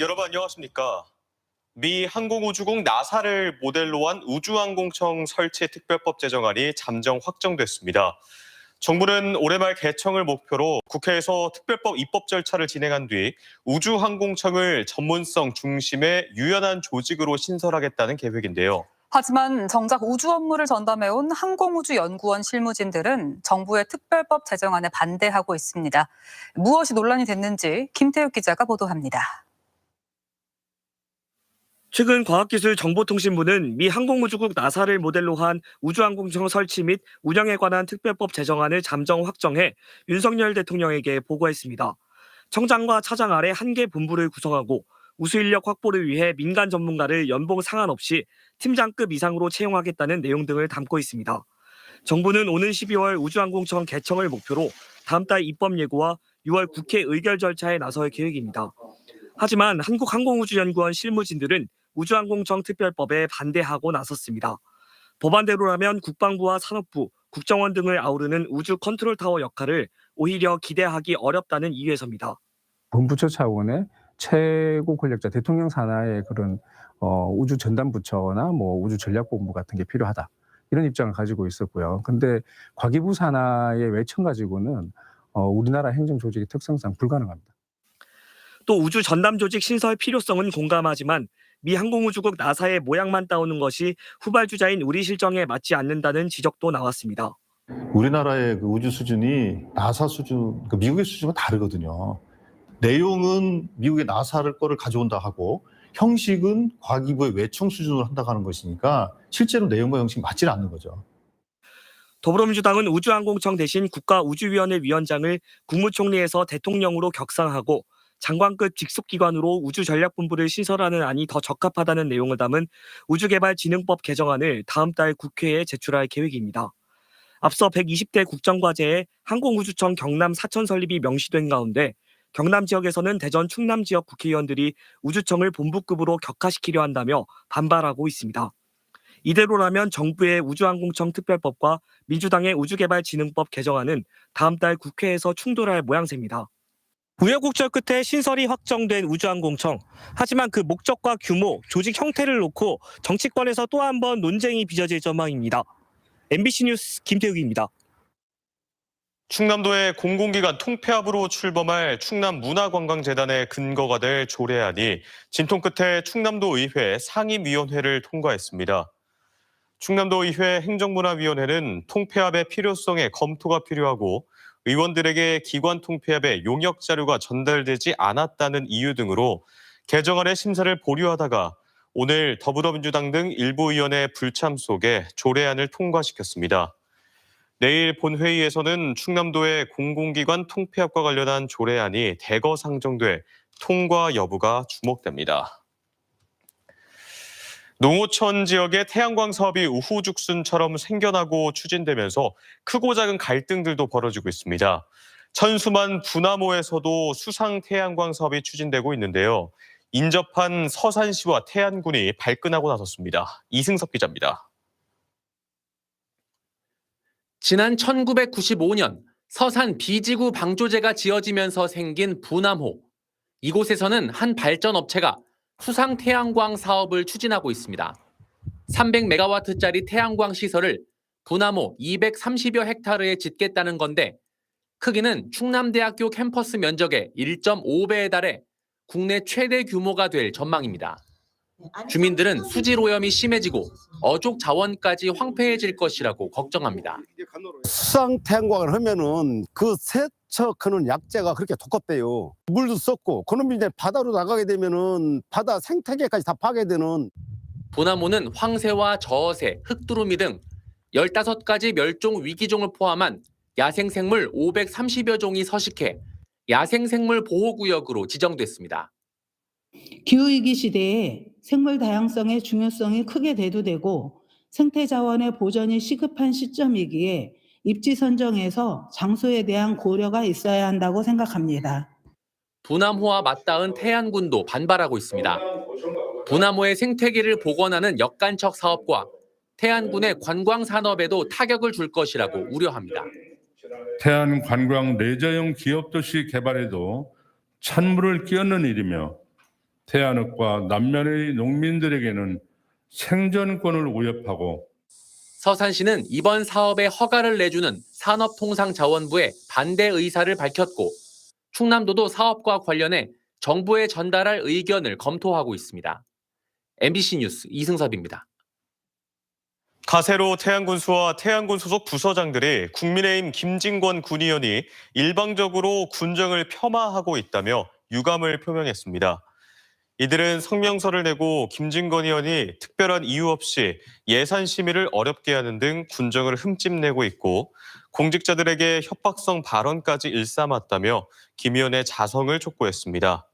여러분 안녕하십니까? 미 항공우주국 나사를 모델로 한 우주항공청 설치 특별법 제정안이 잠정 확정됐습니다. 정부는 올해 말 개청을 목표로 국회에서 특별법 입법 절차를 진행한 뒤 우주항공청을 전문성 중심의 유연한 조직으로 신설하겠다는 계획인데요. 하지만 정작 우주 업무를 전담해온 항공우주연구원 실무진들은 정부의 특별법 제정안에 반대하고 있습니다. 무엇이 논란이 됐는지 김태욱 기자가 보도합니다. 최근 과학기술정보통신부는 미 항공우주국 나사를 모델로 한 우주항공청 설치 및 운영에 관한 특별법 제정안을 잠정 확정해 윤석열 대통령에게 보고했습니다. 청장과 차장 아래 한 개 본부를 구성하고 우수 인력 확보를 위해 민간 전문가를 연봉 상한 없이 팀장급 이상으로 채용하겠다는 내용 등을 담고 있습니다. 정부는 오는 12월 우주항공청 개청을 목표로 다음 달 입법 예고와 6월 국회 의결 절차에 나설 계획입니다. 하지만 한국항공우주연구원 실무진들은 우주항공청 특별법에 반대하고 나섰습니다. 법안대로라면 국방부와 산업부, 국정원 등을 아우르는 우주 컨트롤 타워 역할을 오히려 기대하기 어렵다는 이유에서입니다. 본부처 차원의 최고 권력자 대통령 산하의 그런 어, 우주 전담 부처나 뭐 우주 전략 본부 같은 게 필요하다 이런 입장을 가지고 있었고요. 근데 과기부 산하의 외청 가지고는 어, 우리나라 행정 조직의 특성상 불가능합니다. 또 우주 전담 조직 신설 필요성은 공감하지만 미 항공우주국 나사의 모양만 따오는 것이 후발주자인 우리 실정에 맞지 않는다는 지적도 나왔습니다. 우리나라의 그 우주 수준이 나사 수준, 그 미국의 수준과 다르거든요. 내용은 미국의 나사를 거를 가져온다 하고 형식은 과기부의 외청 수준으로 한다고 하는 것이니까 실제로 내용과 형식이 맞지 않는 거죠. 더불어민주당은 우주항공청 대신 국가우주위원회 위원장을 국무총리에서 대통령으로 격상하고 장관급 직속기관으로 우주전략본부를 신설하는 안이 더 적합하다는 내용을 담은 우주개발진흥법 개정안을 다음 달 국회에 제출할 계획입니다. 앞서 120대 국정과제에 항공우주청 경남 사천 설립이 명시된 가운데 경남 지역에서는 대전 충남 지역 국회의원들이 우주청을 본부급으로 격화시키려 한다며 반발하고 있습니다. 이대로라면 정부의 우주항공청 특별법과 민주당의 우주개발진흥법 개정안은 다음 달 국회에서 충돌할 모양새입니다. 우여곡절 끝에 신설이 확정된 우주항공청. 하지만 그 목적과 규모, 조직 형태를 놓고 정치권에서 또 한 번 논쟁이 빚어질 전망입니다. MBC 뉴스 김태욱입니다. 충남도의 공공기관 통폐합으로 출범할 충남문화관광재단의 근거가 될 조례안이 진통 끝에 충남도 의회 상임위원회를 통과했습니다. 충남도 의회 행정문화위원회는 통폐합의 필요성에 검토가 필요하고 의원들에게 기관 통폐합의 용역 자료가 전달되지 않았다는 이유 등으로 개정안의 심사를 보류하다가 오늘 더불어민주당 등 일부 의원의 불참 속에 조례안을 통과시켰습니다. 내일 본회의에서는 충남도의 공공기관 통폐합과 관련한 조례안이 대거 상정돼 통과 여부가 주목됩니다. 농어촌 지역의 태양광 사업이 우후죽순처럼 생겨나고 추진되면서 크고 작은 갈등들도 벌어지고 있습니다. 천수만 부나모에서도 수상 태양광 사업이 추진되고 있는데요. 인접한 서산시와 태안군이 발끈하고 나섰습니다. 이승섭 기자입니다. 지난 1995년 서산 비지구 방조제가 지어지면서 생긴 부남호. 이곳에서는 한 발전업체가 수상 태양광 사업을 추진하고 있습니다. 300메가와트짜리 태양광 시설을 부남호 230여 헥타르에 짓겠다는 건데 크기는 충남대학교 캠퍼스 면적의 1.5배에 달해 국내 최대 규모가 될 전망입니다. 주민들은 수질 오염이 심해지고 어족 자원까지 황폐해질 것이라고 걱정합니다. 수상 태양광을 하면은 그세 척하는 약재가 그렇게 두껍대요. 물도 썩고 그놈이 이제 바다로 나가게 되면은 바다 생태계까지 다 파괴되는 부나무는 황새와 저어새, 흑두루미 등 15가지 멸종 위기종을 포함한 야생생물 530여 종이 서식해 야생생물 보호구역으로 지정됐습니다. 기후위기 시대에 생물 다양성의 중요성이 크게 대두되고 생태 자원의 보전이 시급한 시점이기에 입지 선정에서 장소에 대한 고려가 있어야 한다고 생각합니다. 부남호와 맞닿은 태안군도 반발하고 있습니다. 부남호의 생태계를 복원하는 역간척 사업과 태안군의 관광 산업에도 타격을 줄 것이라고 우려합니다. 태안 관광 레저용 기업 도시 개발에도 찬물을 끼얹는 일이며 태안읍과 남면의 농민들에게는 생존권을 위협하고 서산시는 이번 사업에 허가를 내주는 산업통상자원부에 반대 의사를 밝혔고 충남도도 사업과 관련해 정부에 전달할 의견을 검토하고 있습니다. MBC 뉴스 이승섭입니다. 가세로 태안군수와 태안군 소속 부서장들이 국민의힘 김진권 군의원이 일방적으로 군정을 폄하하고 있다며 유감을 표명했습니다. 이들은 성명서를 내고 김진권 의원이 특별한 이유 없이 예산 심의를 어렵게 하는 등 군정을 흠집내고 있고 공직자들에게 협박성 발언까지 일삼았다며 김 의원의 자성을 촉구했습니다.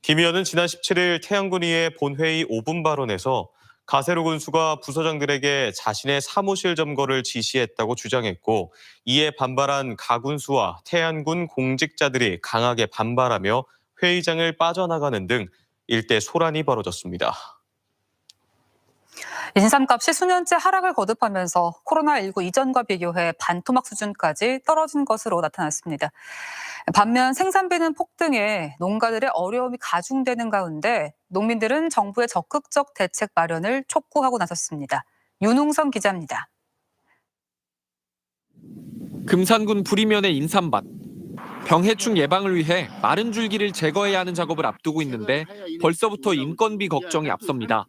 김 의원은 지난 17일 태양군의회 본회의 5분 발언에서 가세로 군수가 부서장들에게 자신의 사무실 점거를 지시했다고 주장했고 이에 반발한 가군수와 태안군 공직자들이 강하게 반발하며 회의장을 빠져나가는 등 일대 소란이 벌어졌습니다. 인삼값이 수년째 하락을 거듭하면서 코로나19 이전과 비교해 반토막 수준까지 떨어진 것으로 나타났습니다. 반면 생산비는 폭등해 농가들의 어려움이 가중되는 가운데 농민들은 정부의 적극적 대책 마련을 촉구하고 나섰습니다. 윤웅성 기자입니다. 금산군 부리면의 인삼밭. 병해충 예방을 위해 마른 줄기를 제거해야 하는 작업을 앞두고 있는데 벌써부터 인건비 걱정이 앞섭니다.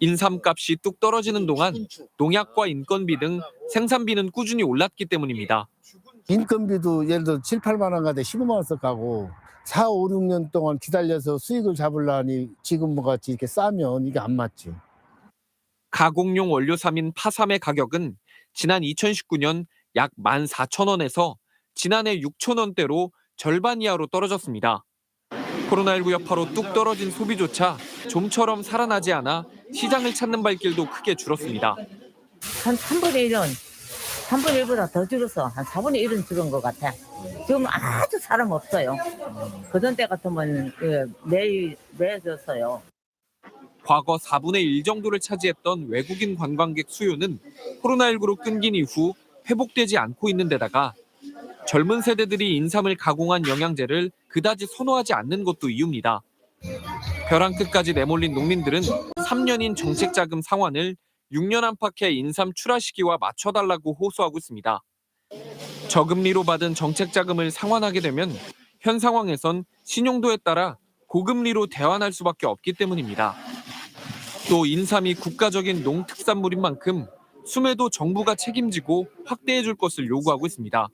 인삼값이 뚝 떨어지는 동안 농약과 인건비 등 생산비는 꾸준히 올랐기 때문입니다. 인건비도 예를 들어 7, 8만 원 가대 15만 원 썩하고 4, 5, 6년 동안 기다려서 수익을 잡으려니 지금 뭐 같이 이렇게 싸면 이게 안 맞지. 가공용 원료삼인 파삼의 가격은 지난 2019년 약 14,000원에서 지난해 6,000원대로 절반 이하로 떨어졌습니다. 코로나19 여파로 뚝 떨어진 소비조차 좀처럼 살아나지 않아 시장을 찾는 발길도 크게 줄었습니다. 한 3분의 1은 3분의 1보다 더 줄어서 한 4분의 1은 줄은 것 같아. 지금 아주 사람 없어요. 그전 때 같으면 예, 매일 매졌어요. 과거 4분의 1 정도를 차지했던 외국인 관광객 수요는 코로나19로 끊긴 이후 회복되지 않고 있는 데다가 젊은 세대들이 인삼을 가공한 영양제를 그다지 선호하지 않는 것도 이유입니다. 벼랑 끝까지 내몰린 농민들은 3년인 정책 자금 상환을 6년 안팎의 인삼 출하 시기와 맞춰달라고 호소하고 있습니다. 저금리로 받은 정책 자금을 상환하게 되면 현 상황에선 신용도에 따라 고금리로 대환할 수밖에 없기 때문입니다. 또 인삼이 국가적인 농특산물인 만큼 수매도 정부가 책임지고 확대해 줄 것을 요구하고 있습니다.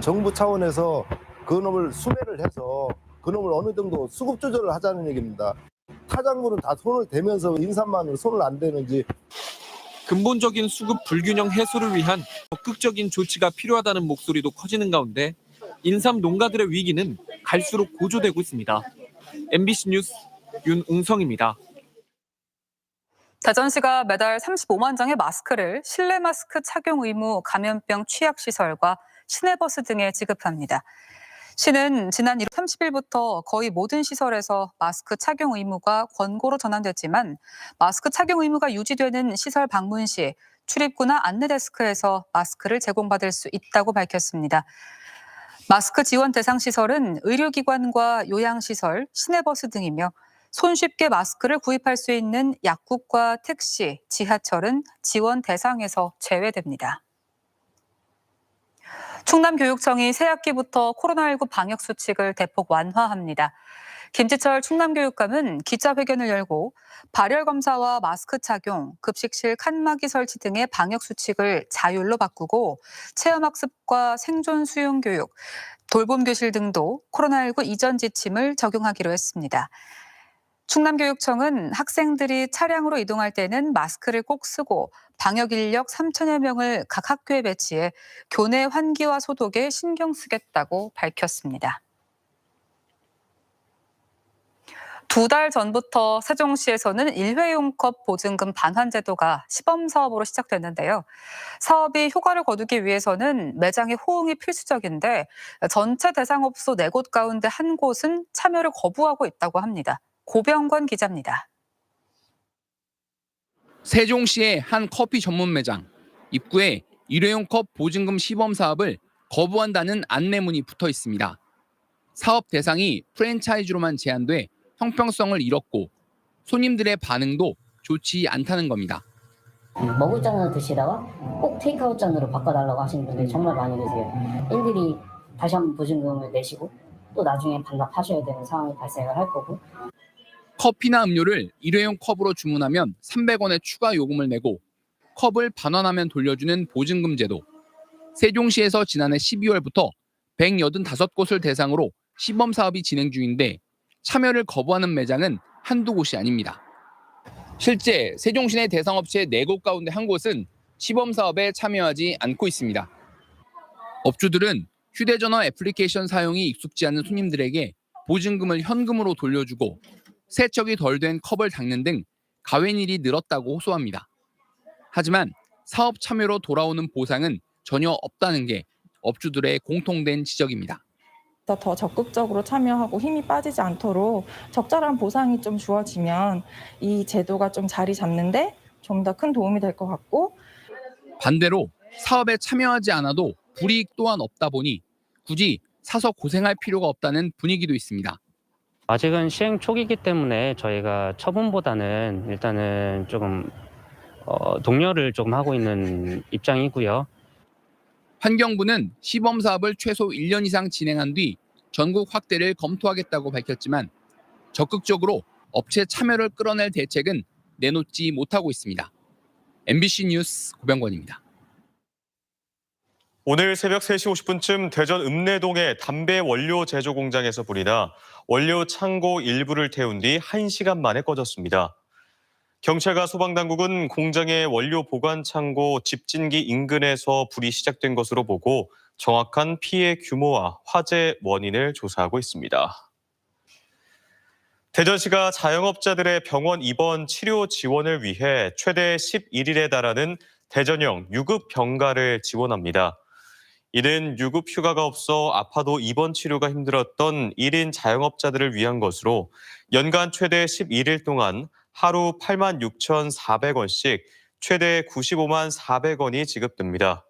정부 차원에서 그 놈을 수매를 해서 그 놈을 어느 정도 수급 조절을 하자는 얘기입니다. 타작물은 다 손을 대면서 인삼만으로 손을 안 대는지 근본적인 수급 불균형 해소를 위한 적극적인 조치가 필요하다는 목소리도 커지는 가운데 인삼 농가들의 위기는 갈수록 고조되고 있습니다. MBC 뉴스 윤웅성입니다. 대전시가 매달 35만 장의 마스크를 실내 마스크 착용 의무 감염병 취약 시설과 시내버스 등에 지급합니다. 시는 지난 1월 30일부터 거의 모든 시설에서 마스크 착용 의무가 권고로 전환됐지만 마스크 착용 의무가 유지되는 시설 방문 시 출입구나 안내 데스크에서 마스크를 제공받을 수 있다고 밝혔습니다. 마스크 지원 대상 시설은 의료기관과 요양시설, 시내버스 등이며 손쉽게 마스크를 구입할 수 있는 약국과 택시, 지하철은 지원 대상에서 제외됩니다. 충남교육청이 새 학기부터 코로나19 방역 수칙을 대폭 완화합니다. 김지철 충남교육감은 기자회견을 열고 발열 검사와 마스크 착용, 급식실 칸막이 설치 등의 방역 수칙을 자율로 바꾸고 체험학습과 생존 수용 교육, 돌봄 교실 등도 코로나19 이전 지침을 적용하기로 했습니다. 충남교육청은 학생들이 차량으로 이동할 때는 마스크를 꼭 쓰고 방역 인력 3천여 명을 각 학교에 배치해 교내 환기와 소독에 신경 쓰겠다고 밝혔습니다. 두 달 전부터 세종시에서는 일회용 컵 보증금 반환 제도가 시범 사업으로 시작됐는데요. 사업이 효과를 거두기 위해서는 매장의 호응이 필수적인데 전체 대상업소 네 곳 가운데 한 곳은 참여를 거부하고 있다고 합니다. 고병권 기자입니다. 세종시의 한 커피 전문 매장 입구에 일회용 컵 보증금 시범 사업을 거부한다는 안내문이 붙어 있습니다. 사업 대상이 프랜차이즈로만 제한돼 형평성을 잃었고 손님들의 반응도 좋지 않다는 겁니다. 먹을 잔을 드시다가 꼭 테이크아웃 잔으로 바꿔달라고 하시는 분들이 정말 많이 계세요. 일일이 다시 한번 보증금을 내시고 또 나중에 반납하셔야 되는 상황이 발생을 할 거고 커피나 음료를 일회용 컵으로 주문하면 300원의 추가 요금을 내고 컵을 반환하면 돌려주는 보증금 제도. 세종시에서 지난해 12월부터 185곳을 대상으로 시범 사업이 진행 중인데 참여를 거부하는 매장은 한두 곳이 아닙니다. 실제 세종시 내 대상업체 4곳 가운데 한 곳은 시범 사업에 참여하지 않고 있습니다. 업주들은 휴대전화 애플리케이션 사용이 익숙지 않은 손님들에게 보증금을 현금으로 돌려주고 세척이 덜 된 컵을 닦는 등 가외일이 늘었다고 호소합니다. 하지만 사업 참여로 돌아오는 보상은 전혀 없다는 게 업주들의 공통된 지적입니다. 더 적극적으로 참여하고 힘이 빠지지 않도록 적절한 보상이 좀 주어지면 이 제도가 좀 자리 잡는데 좀 더 큰 도움이 될 것 같고 반대로 사업에 참여하지 않아도 불이익 또한 없다 보니 굳이 사서 고생할 필요가 없다는 분위기도 있습니다. 아직은 시행 초기이기 때문에 저희가 처분보다는 일단은 조금 어, 독려를 조금 하고 있는 입장이고요. 환경부는 시범 사업을 최소 1년 이상 진행한 뒤 전국 확대를 검토하겠다고 밝혔지만 적극적으로 업체 참여를 끌어낼 대책은 내놓지 못하고 있습니다. MBC 뉴스 고병권입니다. 오늘 새벽 3시 50분쯤 대전 읍내동의 담배 원료 제조 공장에서 불이 나 원료 창고 일부를 태운 뒤 1시간 만에 꺼졌습니다. 경찰과 소방당국은 공장의 원료 보관 창고 집진기 인근에서 불이 시작된 것으로 보고 정확한 피해 규모와 화재 원인을 조사하고 있습니다. 대전시가 자영업자들의 병원 입원 치료 지원을 위해 최대 11일에 달하는 대전형 유급 병가를 지원합니다. 이는 유급 휴가가 없어 아파도 입원 치료가 힘들었던 1인 자영업자들을 위한 것으로 연간 최대 11일 동안 하루 8만 6,400원씩 최대 95만 400원이 지급됩니다.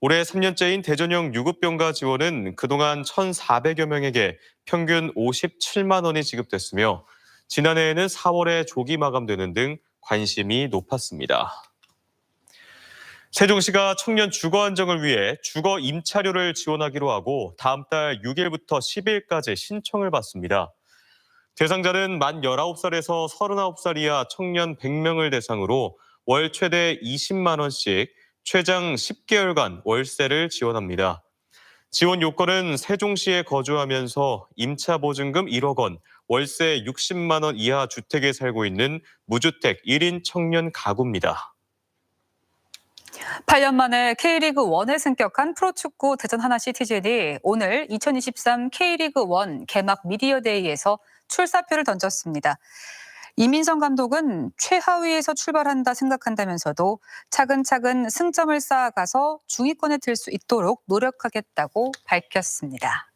올해 3년째인 대전형 유급병가 지원은 그동안 1,400여 명에게 평균 57만 원이 지급됐으며 지난해에는 4월에 조기 마감되는 등 관심이 높았습니다. 세종시가 청년 주거 안정을 위해 주거 임차료를 지원하기로 하고 다음 달 6일부터 10일까지 신청을 받습니다. 대상자는 만 19살에서 39살 이하 청년 100명을 대상으로 월 최대 20만 원씩 최장 10개월간 월세를 지원합니다. 지원 요건은 세종시에 거주하면서 임차 보증금 1억 원, 월세 60만 원 이하 주택에 살고 있는 무주택 1인 청년 가구입니다. 8년 만에 K리그 1에 승격한 프로축구 대전 하나 시티즌이 오늘 2023 K리그 1 개막 미디어데이에서 출사표를 던졌습니다. 이민성 감독은 최하위에서 출발한다 생각한다면서도 차근차근 승점을 쌓아가서 중위권에 들 수 있도록 노력하겠다고 밝혔습니다.